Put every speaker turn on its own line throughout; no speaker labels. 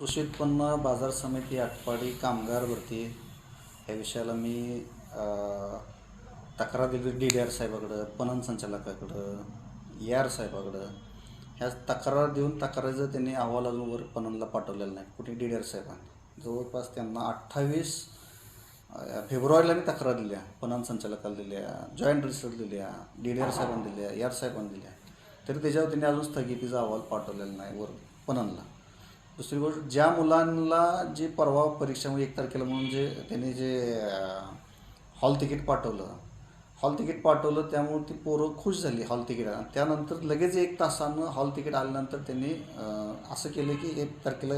कृषी उत्पन्न बाजार समिती आटपाडी कामगार भरती ह्या विषयाला मी तक्रार दिली डी डी आर साहेबाकडं पणन संचालकाकडं ए आर साहेबाकडं. ह्या तक्रार देऊन तक्रारीचं त्यांनी अहवाल अजूनवर पणनला पाठवलेला नाही. कुठे डी डी आर साहेबांनी. जवळपास त्यांना अठ्ठावीस फेब्रुवारीला मी तक्रार दिल्या. पणन संचालकाला दिल्या जॉईंट रजिस्टर दिल्या डी डी आर साहेबांना दिल्या ए आर साहेबांना दिल्या. तरी त्याच्यावर त्यांनी अजून स्थगितीचा अहवाल पाठवलेला नाही वर पणनला. दुसरी गोष्ट ज्या मुलांना जे परवा परीक्षामध्ये म्हणजे एक तारखेला म्हणून जे त्यांनी जे हॉल तिकीट पाठवलं हॉल तिकीट पाठवलं त्यामुळे ती पोरं खुश झाली हॉल तिकीट. त्यानंतर लगेच एक तासानं हॉल तिकीट आल्यानंतर त्यांनी असं केलं की एक तारखेला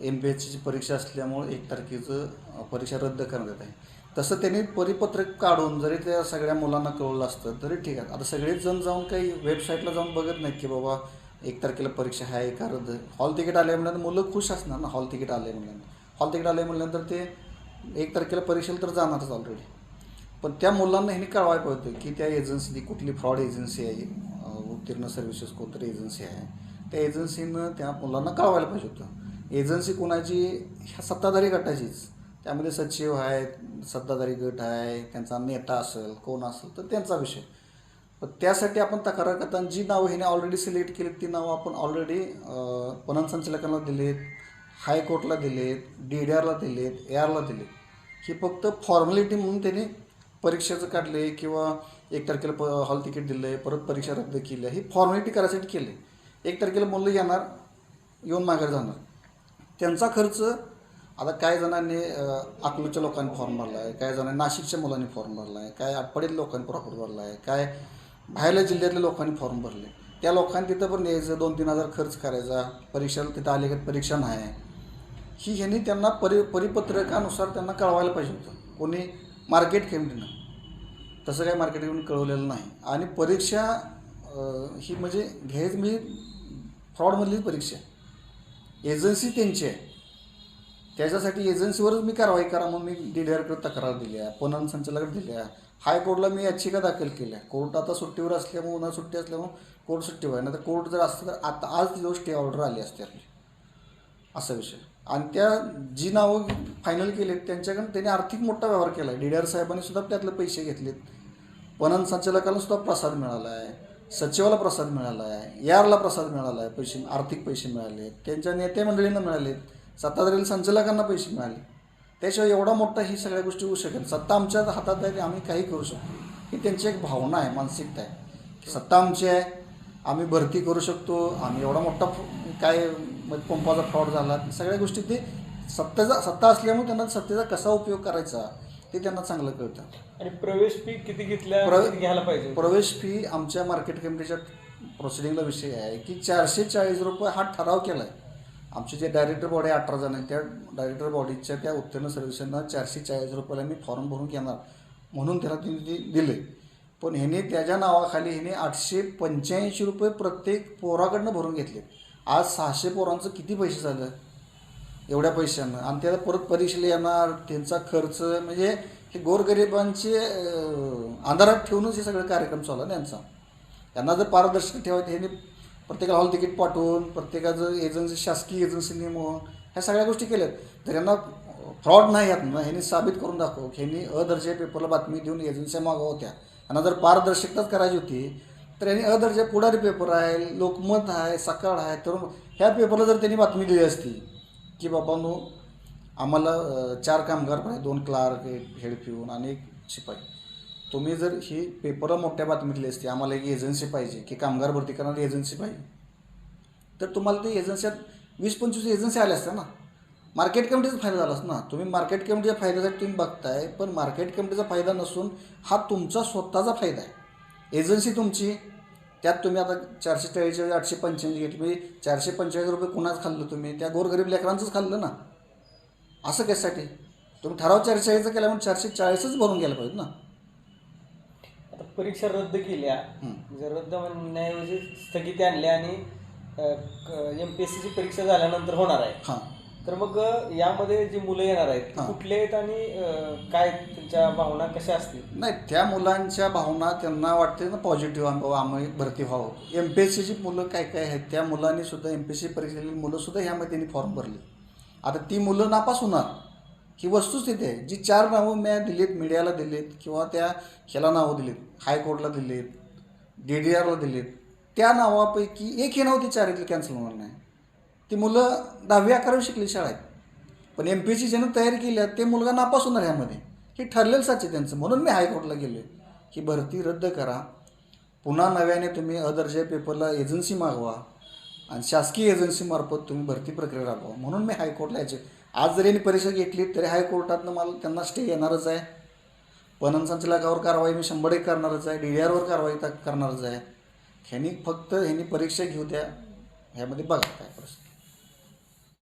एम पी एचची परीक्षा असल्यामुळे एक तारखेचं परीक्षा रद्द करण्यात येत आहे. तसं त्यांनी परिपत्रक काढून जरी त्या सगळ्या मुलांना कळवलं असतं तरी ठीक आहे. आता सगळेच जण जाऊन काही वेबसाईटला जाऊन बघत नाहीत की बाबा एक तारखेला परीक्षा आहे का रद्द हॉल तिकीट आले म्हणल्यानंतर मुलं खुश असणार ना हॉल तिकीट आले म्हणल्यानंतर. हॉल तिकीट आले म्हणल्यानंतर ते एक तारखेला परीक्षेला तर जाणारच ऑलरेडी पण त्या मुलांना ह्यांनी कळवायला पाहिजे होतं की त्या एजन्सीनी कुठली फ्रॉड एजन्सी आहे. उत्तीर्ण सर्व्हिसेस कोणतरी एजन्सी आहे. त्या एजन्सीनं त्या मुलांना कळवायला पाहिजे होतं. एजन्सी कोणाची? ह्या सत्ताधारी गटाचीच. त्यामध्ये सचिव आहेत सत्ताधारी गट आहे त्यांचा नेता असेल कोण असेल तर त्यांचा विषय. पण त्यासाठी आपण तक्रार करताना जी नावं हिने ऑलरेडी सिलेक्ट केली ती नावं आपण ऑलरेडी पणन संचालकांना दिलेत हायकोर्टला दिलेत डी डी आरला दिलेत ए आरला दिलेत. ही फक्त फॉर्मॅलिटी म्हणून त्यांनी परीक्षेचं काढले किंवा एक तारखेला प हॉल तिकीट दिलं आहे परत परीक्षा रद्द केली आहे ही फॉर्मॅलिटी करायसाठी केली. एक तारखेला मुलं येणार येऊन माघारी जाणार. त्यांचा खर्च आता काही जणांनी अकलूच्या लोकांनी फॉर्म भरला आहे काही जणांनी नाशिकच्या मुलांनी फॉर्म भरला आहे काय आटपाडीत लोकांनी प्रॉपर भरला आहे काय बाहेरल्या जिल्ह्यातल्या लोकांनी फॉर्म भरले. त्या लोकांनी तिथं पण यायचं दोन तीन हजार खर्च करायचा. परीक्षेला तिथं आले की परीक्षा नाही. ही ह्यांनी त्यांना परि परिपत्रकानुसार त्यांना कळवायला पाहिजे होतं. कोणी मार्केट कमिटीनं तसं काही मार्केट कमिटी कळवलेलं नाही. आणि परीक्षा ही म्हणजे घ्यायच मी म्हणजे फ्रॉडमधलीच परीक्षा. आहे एजन्सी त्यांची आहे. त्याच्यासाठी एजन्सीवरच मी कारवाई करा म्हणून मी डी डी आरकडे तक्रार दिल्या पणन संचालक दिल्या हायकोर्टला मी याचिका दाखल केल्या कोर्ट आता सुट्टीवर असल्यामुळे उन्हा सुट्टी असल्यामुळे कोर्ट सुट्टीवर आहे नाही तर कोर्ट जर असतं तर आता आज दिवस स्टे ऑर्डर आली असते आपली. असा विषय. आणि त्या जी नावं फायनल केलीत त्यांच्याकडून त्यांनी आर्थिक मोठा व्यवहार केला आहे डी डी आर साहेबांनी सुद्धा त्यातले पैसे घेतलेत. पणन संचालकाला सुद्धा प्रसाद मिळाला आहे सचिवाला प्रसाद मिळाला आहे यारला प्रसाद मिळाला आहे पैसे आर्थिक पैसे मिळाले त्यांच्या नेते मंडळींना मिळालेत. सत्ताधारी संचालकांना पैसे मिळाले. त्याशिवाय एवढा मोठा ही सगळ्या गोष्टी होऊ शकेल. सत्ता आमच्या हातात आहे की आम्ही काही करू शकतो ही त्यांची एक भावना आहे मानसिकता आहे. की सत्ता आमची आहे आम्ही भरती करू शकतो आम्ही एवढा मोठा काय म्हणजे पंपाचा फ्रॉड झाला सगळ्या गोष्टी ते सत्तेचा सत्ता असल्यामुळे त्यांना सत्तेचा कसा उपयोग करायचा ते त्यांना चांगलं कळतं.
आणि प्रवेश फी किती घेतल्या घ्यायला पाहिजे
प्रवेश फी आमच्या मार्केट कमिटीच्या प्रोसिडिंगला विषय आहे की चारशे चाळीस रुपये हा ठराव केला आहे आमचे जे डायरेक्टर बॉडी आहे अठरा जण आहेत. त्या डायरेक्टर बॉडीच्या त्या उत्तीर्ण सर्व्हिसांना चारशे चाळीस रुपयाला मी फॉर्म भरून घेणार. म्हणून त्याला त्यांनी ते दिले. पण ह्याने त्याच्या नावाखाली ह्याने आठशे पंच्याऐंशी रुपये प्रत्येक पोराकडनं भरून घेतले. आज सहाशे पोरांचं किती पैसे झालं? एवढ्या पैशांना. आणि त्याला परत परीक्षेला येणार त्यांचा खर्च म्हणजे हे गोरगरिबांचे अंधारात ठेवूनच हे सगळे कार्यक्रम चालला त्यांचा त्यांना यांना जर पारदर्शक ठेवायचं ह्यांनी प्रत्येकाला हॉल तिकीट पाठवून प्रत्येकाचं एजन्सी शासकीय एजन्सी नेमून ह्या सगळ्या गोष्टी केल्यात. तर यांना फ्रॉड नाही यात. ना ह्यांनी साबित करून दाखव. ह्यांनी अदर्जे पेपरला बातमी देऊन एजन्सी मागवा होत्या. यांना जर पारदर्शकताच करायची होती तर यांनी अदर्जा पुढारी पेपर आहे लोकमत आहे सकाळ आहे तर ह्या पेपरला जर त्यांनी बातमी दिली असती की बाबांनो आम्हाला चार कामगार पाहिजे दोन क्लार्क एक हेड पिऊन आणि एक शिपाई. तुम्ही जर ही पेपरला मोठ्या बातमी दिली असती आम्हाला एक एजन्सी पाहिजे की कामगार भरती करणारी एजन्सी पाहिजे तर तुम्हाला ते एजन्सीत वीस पंचवीस एजन्सी आल्या असत्या ना. मार्केट कमिटीचा फायदा झालाच ना. तुम्ही मार्केट कमिटीच्या फायद्यासाठी तुम्ही बघताय पण मार्केट कमिटीचा फायदा नसून हा तुमचा स्वतःचा फायदा आहे. एजन्सी तुमची त्यात तुम्ही आता चारशे चाळीस आठशे पंच्याऐंशी घेतली म्हणजे चारशे पंचेचाळीस रुपये कुणाच खाल्लं तुम्ही? त्या गोरगरीब लेकरांचंच खाल्लं ना. असं कशासाठी? तुम्ही ठराव चारशे चाळीसचा केला म्हणून चारशे चाळीसच भरून घ्यायला पाहिजे ना.
परीक्षा रद्द केल्या. जर रद्द म्हणण्याऐवजी स्थगिती आणली आणि एम पी एस सीची परीक्षा झाल्यानंतर होणार आहे.
हां.
तर मग यामध्ये जी मुलं येणार आहेत. कुठले आहेत आणि काय त्यांच्या भावना कशा असतील?
नाही त्या मुलांच्या भावना त्यांना वाटते ना पॉझिटिव्ह बाबा आम्ही भरती व्हावं. एम पी एस सीची मुलं काय काय आहेत त्या मुलांनी सुद्धा एम पी एस सी परीक्षेतील मुलंसुद्धा ह्यामध्ये त्यांनी फॉर्म भरले. आता ती मुलं नापास होणार. ही वस्तुस्थिती आहे. जी चार नावं म्या दिलीत मीडियाला दिलीत किंवा त्या ह्याला नावं दिलीत हायकोर्टला दिलीत डी डी आरला दिलीत त्या नावापैकी एक हे नाव ती चारीतली कॅन्सल होणार नाही. ती मुलं दहावी अकरावी शिकली शाळेत. पण एम पी एसची ज्यानं तयारी केली ते मुलगा नापास होणार ह्यामध्ये. हे ठरलेलं साचे त्यांचं. म्हणून मी हायकोर्टला गेलो. की भरती रद्द करा. पुन्हा नव्याने तुम्ही अदर्जा पेपरला एजन्सी मागवा. आणि शासकीय एजन्सीमार्फत तुम्ही भरती प्रक्रिया राबवा. म्हणून मी हायकोर्टला यायचे. आज जरी यांनी परीक्षा घेतली तरी हायकोर्टातनं मला त्यांना स्टे येणारच आहे. पणन संचालकावर कारवाई मी शंभर एक करणारच आहे. डी डी आरवर कारवाई करणारच आहे. ह्यांनी फक्त ह्यांनी परीक्षा घेऊ द्या. ह्यामध्ये बघा काय प्रश्न